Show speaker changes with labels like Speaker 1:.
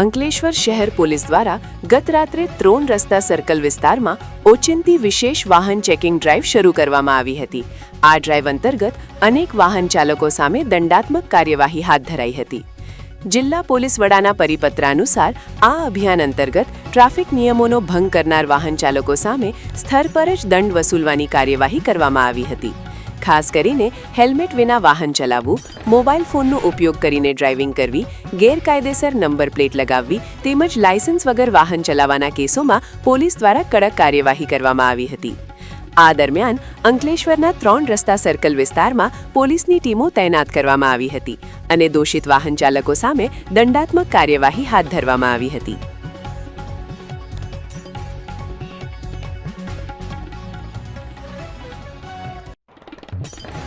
Speaker 1: અંકલેશ્વર શહેર પોલીસ દ્વારા ગત રાત્રે ત્રણ રસ્તા સર્કલ વિસ્તારમાં ઓચિંતી વિશેષ વાહન ચેકિંગ ડ્રાઈવ શરૂ કરવામાં આવી હતી. આ ડ્રાઈવ અંતર્ગત અનેક વાહન ચાલકો સામે દંડાત્મક કાર્યવાહી હાથ ધરાઈ હતી. જિલ્લા પોલીસ વડાના પરિપત્ર અનુસાર આ અભિયાન અંતર્ગત ટ્રાફિક નિયમોનો ભંગ કરનાર વાહન ચાલકો સામે સ્થળ પર જ દંડ વસૂલવાની કાર્યવાહી કરવામાં આવી હતી. ખાસ કરીને હેલ્મેટ વિના વાહન ચલાવવું, મોબાઈલ ફોનનો ઉપયોગ કરીને ડ્રાઇવિંગ કરવી, ગેરકાયદેસર નંબર પ્લેટ લગાવવી તેમજ લાયસન્સ વગર વાહન ચલાવવાના કેસોમાં પોલીસ દ્વારા કડક કાર્યવાહી કરવામાં આવી હતી. આ દરમિયાન અંકલેશ્વરના ત્રણ રસ્તા સર્કલ વિસ્તારમાં પોલીસની ટીમો તૈનાત કરવામાં આવી હતી અને દોષિત વાહન ચાલકો સામે દંડાત્મક કાર્યવાહી હાથ ધરવામાં આવી હતી. Thank you.